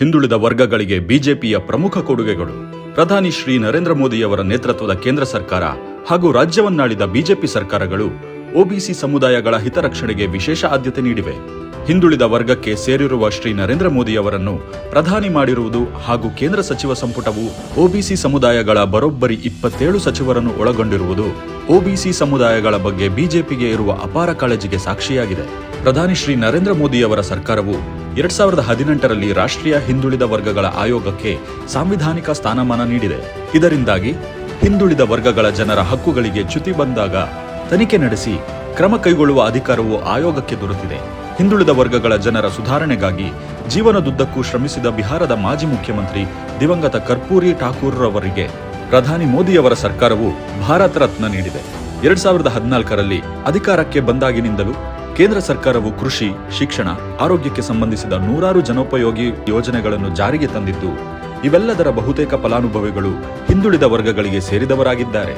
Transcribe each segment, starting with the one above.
ಹಿಂದುಳಿದ ವರ್ಗಗಳಿಗೆ ಬಿಜೆಪಿಯ ಪ್ರಮುಖ ಕೊಡುಗೆಗಳು. ಪ್ರಧಾನಿ ಶ್ರೀ ನರೇಂದ್ರ ಮೋದಿಯವರ ನೇತೃತ್ವದ ಕೇಂದ್ರ ಸರ್ಕಾರ ಹಾಗೂ ರಾಜ್ಯವನ್ನಾಳಿದ ಬಿಜೆಪಿ ಸರ್ಕಾರಗಳು ಒಬಿಸಿ ಸಮುದಾಯಗಳ ಹಿತರಕ್ಷಣೆಗೆ ವಿಶೇಷ ಆದ್ಯತೆ ನೀಡಿವೆ. ಹಿಂದುಳಿದ ವರ್ಗಕ್ಕೆ ಸೇರಿರುವ ಶ್ರೀ ನರೇಂದ್ರ ಮೋದಿಯವರನ್ನು ಪ್ರಧಾನಿ ಮಾಡಿರುವುದು ಹಾಗೂ ಕೇಂದ್ರ ಸಚಿವ ಸಂಪುಟವು ಒಬಿಸಿ ಸಮುದಾಯಗಳ ಬರೋಬ್ಬರಿ ಇಪ್ಪತ್ತೇಳು ಸಚಿವರನ್ನು ಒಳಗೊಂಡಿರುವುದು ಒಬಿಸಿ ಸಮುದಾಯಗಳ ಬಗ್ಗೆ ಬಿಜೆಪಿಗೆ ಇರುವ ಅಪಾರ ಕಾಳಜಿಗೆ ಸಾಕ್ಷಿಯಾಗಿದೆ. ಪ್ರಧಾನಿ ಶ್ರೀ ನರೇಂದ್ರ ಮೋದಿಯವರ ಸರ್ಕಾರವು ಎರಡ್ ಸಾವಿರದ ಹದಿನೆಂಟರಲ್ಲಿ ರಾಷ್ಟ್ರೀಯ ಹಿಂದುಳಿದ ವರ್ಗಗಳ ಆಯೋಗಕ್ಕೆ ಸಾಂವಿಧಾನಿಕ ಸ್ಥಾನಮಾನ ನೀಡಿದೆ. ಇದರಿಂದಾಗಿ ಹಿಂದುಳಿದ ವರ್ಗಗಳ ಜನರ ಹಕ್ಕುಗಳಿಗೆ ಚ್ಯುತಿ ಬಂದಾಗ ತನಿಖೆ ನಡೆಸಿ ಕ್ರಮ ಕೈಗೊಳ್ಳುವ ಅಧಿಕಾರವು ಆಯೋಗಕ್ಕೆ ದೊರೆತಿದೆ. ಹಿಂದುಳಿದ ವರ್ಗಗಳ ಜನರ ಸುಧಾರಣೆಗಾಗಿ ಜೀವನದುದ್ದಕ್ಕೂ ಶ್ರಮಿಸಿದ ಬಿಹಾರದ ಮಾಜಿ ಮುಖ್ಯಮಂತ್ರಿ ದಿವಂಗತ ಕರ್ಪೂರಿ ಠಾಕೂರ್ರವರಿಗೆ ಪ್ರಧಾನಿ ಮೋದಿಯವರ ಸರ್ಕಾರವು ಭಾರತ ರತ್ನ ನೀಡಿದೆ. ಎರಡ್ ಸಾವಿರದ ಹದಿನಾಲ್ಕರಲ್ಲಿ ಅಧಿಕಾರಕ್ಕೆ ಬಂದಾಗಿನಿಂದಲೂ ಕೇಂದ್ರ ಸರ್ಕಾರವು ಕೃಷಿ, ಶಿಕ್ಷಣ, ಆರೋಗ್ಯಕ್ಕೆ ಸಂಬಂಧಿಸಿದ ನೂರಾರು ಜನೋಪಯೋಗಿ ಯೋಜನೆಗಳನ್ನು ಜಾರಿಗೆ ತಂದಿದ್ದು, ಇವೆಲ್ಲದರ ಬಹುತೇಕ ಫಲಾನುಭವಿಗಳು ಹಿಂದುಳಿದ ವರ್ಗಗಳಿಗೆ ಸೇರಿದವರಾಗಿದ್ದಾರೆ.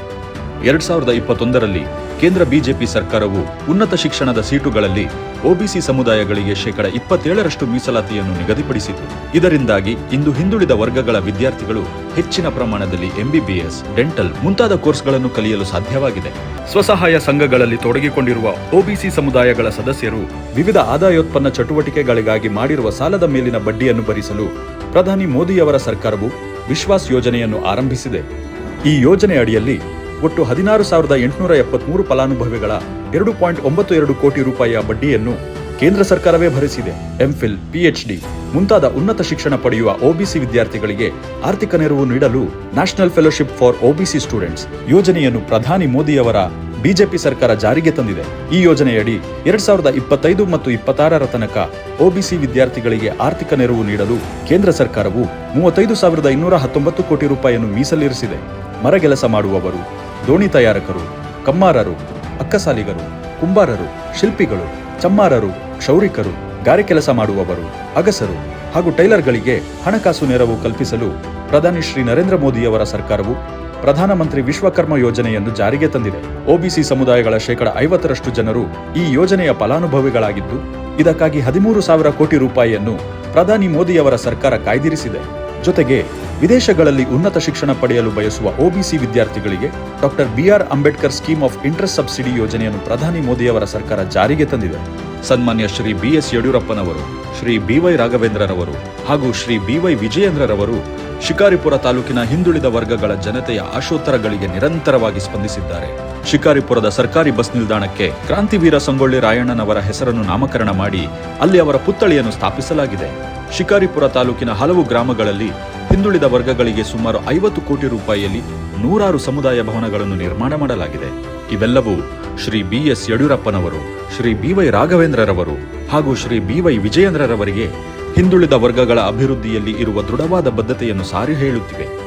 ಎರಡ್ ಸಾವಿರದ ಇಪ್ಪತ್ತೊಂದರಲ್ಲಿ ಕೇಂದ್ರ ಬಿಜೆಪಿ ಸರ್ಕಾರವು ಉನ್ನತ ಶಿಕ್ಷಣದ ಸೀಟುಗಳಲ್ಲಿ ಒಬಿಸಿ ಸಮುದಾಯಗಳಿಗೆ ಶೇಕಡ ಇಪ್ಪತ್ತೇಳರಷ್ಟು ಮೀಸಲಾತಿಯನ್ನು ನಿಗದಿಪಡಿಸಿತು. ಇದರಿಂದಾಗಿ ಇಂದು ಹಿಂದುಳಿದ ವರ್ಗಗಳ ವಿದ್ಯಾರ್ಥಿಗಳು ಹೆಚ್ಚಿನ ಪ್ರಮಾಣದಲ್ಲಿ ಎಂಬಿಬಿಎಸ್ ಡೆಂಟಲ್ ಮುಂತಾದ ಕೋರ್ಸ್ಗಳನ್ನು ಕಲಿಯಲು ಸಾಧ್ಯವಾಗಿದೆ. ಸ್ವಸಹಾಯ ಸಂಘಗಳಲ್ಲಿ ತೊಡಗಿಕೊಂಡಿರುವ ಒಬಿಸಿ ಸಮುದಾಯಗಳ ಸದಸ್ಯರು ವಿವಿಧ ಆದಾಯೋತ್ಪನ್ನ ಚಟುವಟಿಕೆಗಳಿಗಾಗಿ ಮಾಡಿರುವ ಸಾಲದ ಮೇಲಿನ ಬಡ್ಡಿಯನ್ನು ಭರಿಸಲು ಪ್ರಧಾನಿ ಮೋದಿಯವರ ಸರ್ಕಾರವು ವಿಶ್ವಾಸ್ ಯೋಜನೆಯನ್ನು ಆರಂಭಿಸಿದೆ. ಈ ಯೋಜನೆ ಅಡಿಯಲ್ಲಿ ಒಟ್ಟು ಹದಿನಾರು ಸಾವಿರದ ಎಂಟುನೂರ ಎಪ್ಪತ್ಮೂರು ಫಲಾನುಭವಿಗಳ ಎರಡು ಪಾಯಿಂಟ್ ಒಂಬತ್ತು ಎರಡು ಕೋಟಿ ರೂಪಾಯಿಯ ಬಡ್ಡಿಯನ್ನು ಕೇಂದ್ರ ಸರ್ಕಾರವೇ ಭರಿಸಿದೆ. ಎಂಫಿಲ್, ಪಿಎಚ್ಡಿ ಮುಂತಾದ ಉನ್ನತ ಶಿಕ್ಷಣ ಪಡೆಯುವ ಒಬಿಸಿ ವಿದ್ಯಾರ್ಥಿಗಳಿಗೆ ಆರ್ಥಿಕ ನೆರವು ನೀಡಲು national fellowship for OBC students ಯೋಜನೆಯನ್ನು ಪ್ರಧಾನಿ ಮೋದಿಯವರ ಬಿಜೆಪಿ ಸರ್ಕಾರ ಜಾರಿಗೆ ತಂದಿದೆ. ಈ ಯೋಜನೆಯಡಿ ಎರಡ್ ಸಾವಿರದ ಇಪ್ಪತ್ತೈದು ಮತ್ತು ಇಪ್ಪತ್ತಾರರ ತನಕ ಒಬಿಸಿ ವಿದ್ಯಾರ್ಥಿಗಳಿಗೆ ಆರ್ಥಿಕ ನೆರವು ನೀಡಲು ಕೇಂದ್ರ ಸರ್ಕಾರವು ಮೂವತ್ತೈದು ಸಾವಿರದ ಇನ್ನೂರ ಹತ್ತೊಂಬತ್ತು ಕೋಟಿ ರೂಪಾಯಿಯನ್ನು ಮೀಸಲಿರಿಸಿದೆ. ಮರಗೆಲಸ ಮಾಡುವವರು ದೋಣಿ ತಯಾರಕರು, ಕಮ್ಮಾರರು, ಅಕ್ಕಸಾಲಿಗರು, ಕುಂಬಾರರು, ಶಿಲ್ಪಿಗಳು, ಚಮ್ಮಾರರು, ಕ್ಷೌರಿಕರು, ಗಾರೆ ಕೆಲಸ ಮಾಡುವವರು, ಅಗಸರು ಹಾಗೂ ಟೈಲರ್ಗಳಿಗೆ ಹಣಕಾಸು ನೆರವು ಕಲ್ಪಿಸಲು ಪ್ರಧಾನಿ ಶ್ರೀ ನರೇಂದ್ರ ಮೋದಿಯವರ ಸರ್ಕಾರವು ಪ್ರಧಾನಮಂತ್ರಿ ವಿಶ್ವಕರ್ಮ ಯೋಜನೆಯನ್ನು ಜಾರಿಗೆ ತಂದಿದೆ. ಒಬಿಸಿ ಸಮುದಾಯಗಳ ಶೇಕಡ ಐವತ್ತರಷ್ಟು ಜನರು ಈ ಯೋಜನೆಯ ಫಲಾನುಭವಿಗಳಾಗಿದ್ದು, ಇದಕ್ಕಾಗಿ ಹದಿಮೂರು ಸಾವಿರ ಕೋಟಿ ರೂಪಾಯಿಯನ್ನು ಪ್ರಧಾನಿ ಮೋದಿಯವರ ಸರ್ಕಾರ ಕಾಯ್ದಿರಿಸಿದೆ. ಜೊತೆಗೆ ವಿದೇಶಗಳಲ್ಲಿ ಉನ್ನತ ಶಿಕ್ಷಣ ಪಡೆಯಲು ಬಯಸುವ ಒಬಿಸಿ ವಿದ್ಯಾರ್ಥಿಗಳಿಗೆ doctor B R Ambedkar scheme of interest subsidy ಯೋಜನೆಯನ್ನು ಪ್ರಧಾನಿ ಮೋದಿಯವರ ಸರ್ಕಾರ ಜಾರಿಗೆ ತಂದಿದೆ. ಸನ್ಮಾನ್ಯ ಶ್ರೀ ಬಿಎಸ್ ಯಡಿಯೂರಪ್ಪನವರು, ಶ್ರೀ ಬಿವೈ ರಾಘವೇಂದ್ರರವರು ಹಾಗೂ ಶ್ರೀ ಬಿವೈ ವಿಜಯೇಂದ್ರರವರು ಶಿಕಾರಿಪುರ ತಾಲೂಕಿನ ಹಿಂದುಳಿದ ವರ್ಗಗಳ ಜನತೆಯ ಆಶೋತ್ತರಗಳಿಗೆ ನಿರಂತರವಾಗಿ ಸ್ಪಂದಿಸಿದ್ದಾರೆ. ಶಿಕಾರಿಪುರದ ಸರ್ಕಾರಿ ಬಸ್ ನಿಲ್ದಾಣಕ್ಕೆ ಕ್ರಾಂತಿವೀರ ಸಂಗೊಳ್ಳಿ ರಾಯಣ್ಣನವರ ಹೆಸರನ್ನು ನಾಮಕರಣ ಮಾಡಿ ಅಲ್ಲಿ ಅವರ ಪುತ್ಥಳಿಯನ್ನು ಸ್ಥಾಪಿಸಲಾಗಿದೆ. ಶಿಕಾರಿಪುರ ತಾಲೂಕಿನ ಹಲವು ಗ್ರಾಮಗಳಲ್ಲಿ ಹಿಂದುಳಿದ ವರ್ಗಗಳಿಗೆ ಸುಮಾರು ಐವತ್ತು ಕೋಟಿ ರೂಪಾಯಿಯಲ್ಲಿ ನೂರಾರು ಸಮುದಾಯ ಭವನಗಳನ್ನು ನಿರ್ಮಾಣ ಮಾಡಲಾಗಿದೆ. ಇವೆಲ್ಲವೂ ಶ್ರೀ ಬಿ ಎಸ್ ಯಡಿಯೂರಪ್ಪನವರು, ಶ್ರೀ ಬಿವೈ ರಾಘವೇಂದ್ರರವರು ಹಾಗೂ ಶ್ರೀ ಬಿವೈ ವಿಜಯೇಂದ್ರರವರಿಗೆ ಹಿಂದುಳಿದ ವರ್ಗಗಳ ಅಭಿವೃದ್ಧಿಯಲ್ಲಿ ಇರುವ ದೃಢವಾದ ಬದ್ಧತೆಯನ್ನು ಸಾರಿ ಹೇಳುತ್ತಿವೆ.